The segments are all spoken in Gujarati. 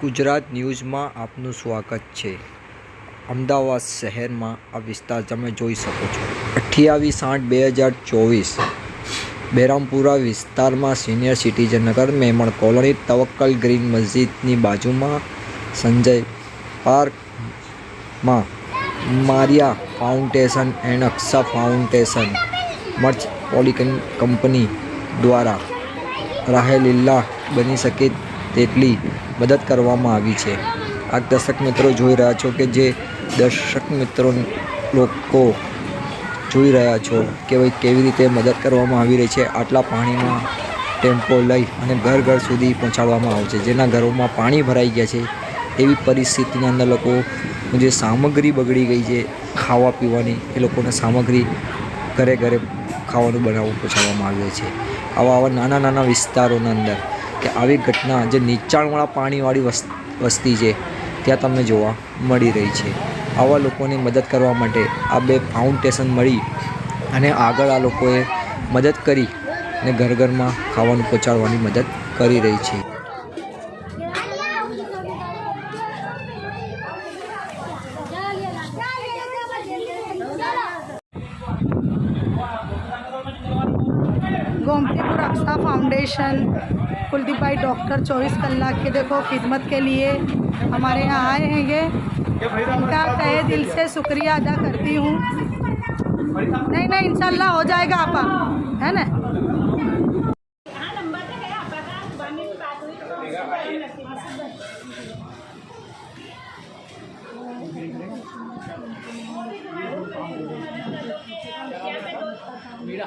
ગુજરાત ન્યૂઝમાં આપનું સ્વાગત છે અમદાવાદ શહેરમાં આ વિસ્તાર તમે જોઈ શકો છો અઠ્યાવીસ આઠ બે હજાર ચોવીસ બેરામપુરા વિસ્તારમાં senior citizen Nagar Memon colony Tawakkal green મસ્જિદની બાજુમાં સંજય પાર્કમાં Maria foundation and Aksha foundation મર્ચ પોલિકન કંપની દ્વારા રાહે લીલા બની શકે તેટલી મદદ કરવામાં આવી છે આ દર્શક મિત્રો જોઈ રહ્યા છો કે જે દર્શક મિત્રો લોકો જોઈ રહ્યા છો કે ભાઈ કેવી રીતે મદદ કરવામાં આવી રહી છે આટલા પાણીમાં ટેમ્પો લઈ અને ઘર ઘર સુધી પહોંચાડવામાં આવશે જેના ઘરોમાં પાણી ભરાઈ ગયા છે એવી પરિસ્થિતિની અંદર લોકો જે સામગ્રી બગડી ગઈ છે ખાવા પીવાની એ લોકોને સામગ્રી ઘરે ઘરે ખાવાનું બનાવવું પહોંચાડવામાં આવે છે આવા આવા નાના નાના વિસ્તારોના અંદર કે આવી ઘટના જે નીચાણવાળા પાણીવાળી વસ્તી છે ત્યાં તમને જોવા મળી રહી છે આવા લોકોને મદદ કરવા માટે આ બે ફાઉન્ડેશન મળી અને આગળ આ લોકોએ મદદ કરી અને ઘર ઘરમાં ખાવાનું પહોંચાડવાની મદદ કરી રહી છે ગોમતી कल्ला फाउंडेशन कुलदीप भाई डॉक्टर चौबीस कल्ला के देखो खिदमत के लिए हमारे यहाँ आए हैं ये इनका तहे दिल से शुक्रिया अदा करती हूँ नहीं नहीं इंशाल्लाह हो जाएगा आपा है ना मेरा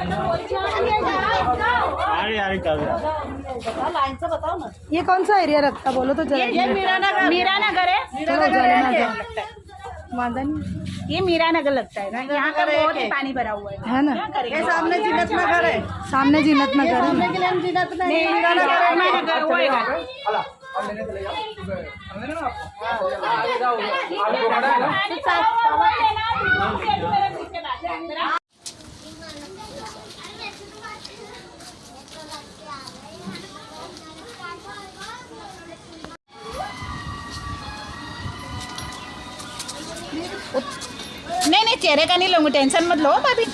ये कौन सा एरिया रखता बोलो तो जरा ये मीरा नगर है थोड़ा जलना मादा नहीं ये लगता है ना यहाँ का बहुत ही पानी भरा हुआ है है ना ये सामने जीनत नगर है सामने जीनत नगर है नहीं नहीं चेहरे का नहीं लूंगी टेंशन मत लो भाभी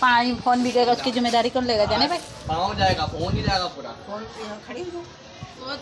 पानी फोन बिकेगा उसकी जिम्मेदारी कौन लेगा जाने भाई पाँव जाएगा फोन ही जाएगा पूरा फोन खड़ी